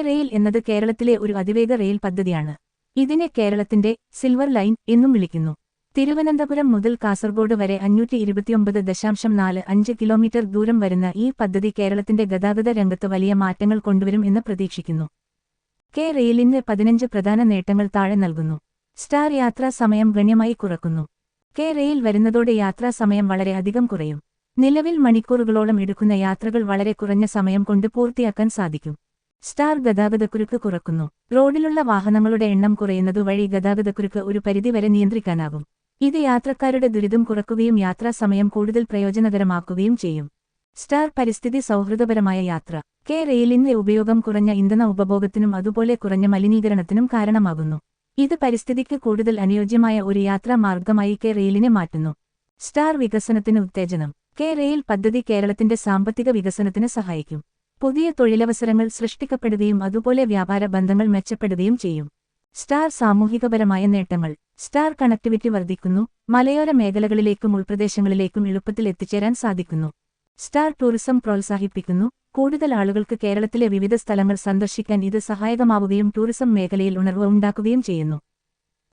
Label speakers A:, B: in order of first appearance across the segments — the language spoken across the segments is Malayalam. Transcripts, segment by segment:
A: റെയിൽ എന്നത് കേരളത്തിലെ ഒരു അതിവേഗ റെയിൽ പദ്ധതിയാണ്. ഇതിനെ കേരളത്തിന്റെ സിൽവർ ലൈൻ എന്നും വിളിക്കുന്നു. തിരുവനന്തപുരം മുതൽ കാസർഗോഡ് വരെ അഞ്ഞൂറ്റി ഇരുപത്തിയൊമ്പത് ദശാംശം നാല് അഞ്ച് കിലോമീറ്റർ ദൂരം വരുന്ന ഈ പദ്ധതി കേരളത്തിന്റെ ഗതാഗത രംഗത്ത് വലിയ മാറ്റങ്ങൾ കൊണ്ടുവരും എന്ന് പ്രതീക്ഷിക്കുന്നു. കെ റെയിലിന് പതിനഞ്ച് പ്രധാന നേട്ടങ്ങൾ താഴെ നൽകുന്നു. സ്റ്റാർ യാത്രാ സമയം ഗണ്യമായി കുറക്കുന്നു. കെ റെയിൽ വരുന്നതോടെ യാത്രാ സമയം വളരെ അധികം കുറയും. നിലവിൽ മണിക്കൂറുകളോളം എടുക്കുന്ന യാത്രകൾ വളരെ കുറഞ്ഞ സമയം കൊണ്ട് പൂർത്തിയാക്കാൻ സാധിക്കും. സ്റ്റാർ ഗതാഗതക്കുരുക്ക് കുറക്കുന്നു. റോഡിലുള്ള വാഹനങ്ങളുടെ എണ്ണം കുറയുന്നതുവഴി ഗതാഗതക്കുരുക്ക് ഒരു പരിധിവരെ നിയന്ത്രിക്കാനാകും. ഇത് യാത്രക്കാരുടെ ദുരിതം കുറക്കുകയും യാത്രാസമയം കൂടുതൽ പ്രയോജനകരമാക്കുകയും ചെയ്യും. സ്റ്റാർ പരിസ്ഥിതി സൗഹൃദപരമായ യാത്ര. കെ റെയിലിന്റെ ഉപയോഗം കുറഞ്ഞ ഇന്ധന ഉപഭോഗത്തിനും അതുപോലെ കുറഞ്ഞ മലിനീകരണത്തിനും കാരണമാകുന്നു. ഇത് പരിസ്ഥിതിക്ക് കൂടുതൽ അനുയോജ്യമായ ഒരു യാത്രാ മാർഗമായി കെ റെയിലിനെ മാറ്റുന്നു. സ്റ്റാർ വികസനത്തിന് ഉത്തേജനം. കെ റെയിൽ പദ്ധതി കേരളത്തിന്റെ സാമ്പത്തിക വികസനത്തിന് സഹായിക്കും. പുതിയ തൊഴിലവസരങ്ങൾ സൃഷ്ടിക്കപ്പെടുകയും അതുപോലെ വ്യാപാര ബന്ധങ്ങൾ മെച്ചപ്പെടുകയും ചെയ്യും. സ്റ്റാർ സാമൂഹികപരമായ നേട്ടങ്ങൾ. സ്റ്റാർ കണക്ടിവിറ്റി വർദ്ധിക്കുന്നു. മലയോര മേഖലകളിലേക്കും ഉൾപ്രദേശങ്ങളിലേക്കും എളുപ്പത്തിൽ എത്തിച്ചേരാൻ സാധിക്കുന്നു. സ്റ്റാർ ടൂറിസം പ്രോത്സാഹിപ്പിക്കുന്നു. കൂടുതൽ ആളുകൾക്ക് കേരളത്തിലെ വിവിധ സ്ഥലങ്ങൾ സന്ദർശിക്കാൻ ഇത് സഹായകമാവുകയും ടൂറിസം മേഖലയിൽ ഉണർവ് ഉണ്ടാക്കുകയും ചെയ്യുന്നു.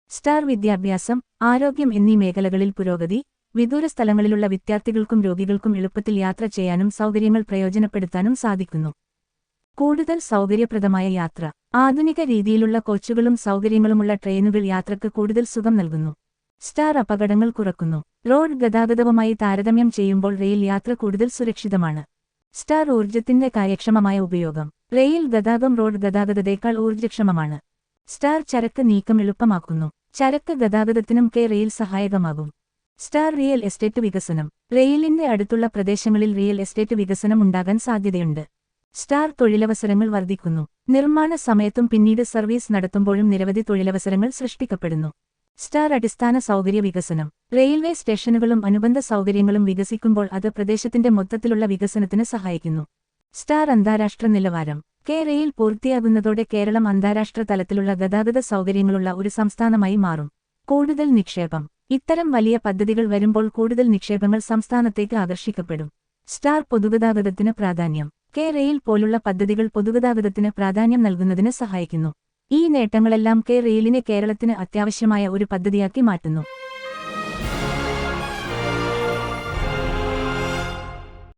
A: സ്റ്റാർ വിദ്യാഭ്യാസം ആരോഗ്യം എന്നീ മേഖലകളിൽ പുരോഗതി വിദൂര സ്ഥലങ്ങളിലുള്ള വിദ്യാർത്ഥികൾക്കും രോഗികൾക്കും എളുപ്പത്തിൽ യാത്ര ചെയ്യാനും സൗകര്യങ്ങൾ പ്രയോജനപ്പെടുത്താനും സാധിക്കുന്നു. കൂടുതൽ സൗകര്യപ്രദമായ യാത്ര. ആധുനിക രീതിയിലുള്ള കോച്ചുകളും സൗകര്യങ്ങളുമുള്ള ട്രെയിനുകൾ യാത്രയ്ക്ക് കൂടുതൽ സുഖം നൽകുന്നു. സ്റ്റാർ അപകടങ്ങൾ കുറക്കുന്നു. റോഡ് ഗതാഗതവുമായി താരതമ്യം ചെയ്യുമ്പോൾ റെയിൽ യാത്ര കൂടുതൽ സുരക്ഷിതമാണ്. സ്റ്റാർ ഊർജത്തിന്റെ കാര്യക്ഷമമായ ഉപയോഗം. റെയിൽ ഗതാഗതം റോഡ് ഗതാഗതത്തേക്കാൾ ഊർജക്ഷമമാണ്. സ്റ്റാർ ചരക്ക് നീക്കം എളുപ്പമാക്കുന്നു. ചരക്ക് ഗതാഗതത്തിനും കെ റെയിൽ സഹായകമാകും. സ്റ്റാർ റിയൽ എസ്റ്റേറ്റ് വികസനം. റെയിലിന്റെ അടുത്തുള്ള പ്രദേശങ്ങളിൽ റിയൽ എസ്റ്റേറ്റ് വികസനം ഉണ്ടാകാൻ സാധ്യതയുണ്ട്. സ്റ്റാർ തൊഴിലവസരങ്ങൾ വർദ്ധിക്കുന്നു. നിർമ്മാണ സമയത്തും പിന്നീട് സർവീസ് നടത്തുമ്പോഴും നിരവധി തൊഴിലവസരങ്ങൾ സൃഷ്ടിക്കപ്പെടുന്നു. സ്റ്റാർ അടിസ്ഥാന സൗകര്യ വികസനം. റെയിൽവേ സ്റ്റേഷനുകളും അനുബന്ധ സൗകര്യങ്ങളും വികസിക്കുമ്പോൾ അത് പ്രദേശത്തിന്റെ മൊത്തത്തിലുള്ള വികസനത്തിന് സഹായിക്കുന്നു. സ്റ്റാർ അന്താരാഷ്ട്ര നിലവാരം. കെ റെയിൽ പൂർത്തിയാകുന്നതോടെ കേരളം അന്താരാഷ്ട്ര തലത്തിലുള്ള ഗതാഗത സൗകര്യങ്ങളുള്ള ഒരു സംസ്ഥാനമായി മാറും. കൂടുതൽ നിക്ഷേപം. ഇത്തരം വലിയ പദ്ധതികൾ വരുമ്പോൾ കൂടുതൽ നിക്ഷേപങ്ങൾ സംസ്ഥാനത്തേക്ക് ആകർഷിക്കപ്പെടും. സ്റ്റാർ പൊതുഗതാഗതത്തിന് പ്രാധാന്യം. കെ റെയിൽ പോലുള്ള പദ്ധതികൾ പൊതുഗതാഗതത്തിന് പ്രാധാന്യം നൽകുന്നതിന് സഹായിക്കുന്നു. ഈ നേട്ടങ്ങളെല്ലാം കെ റെയിലിനെ കേരളത്തിന് അത്യാവശ്യമായ ഒരു പദ്ധതിയാക്കി മാറ്റുന്നു.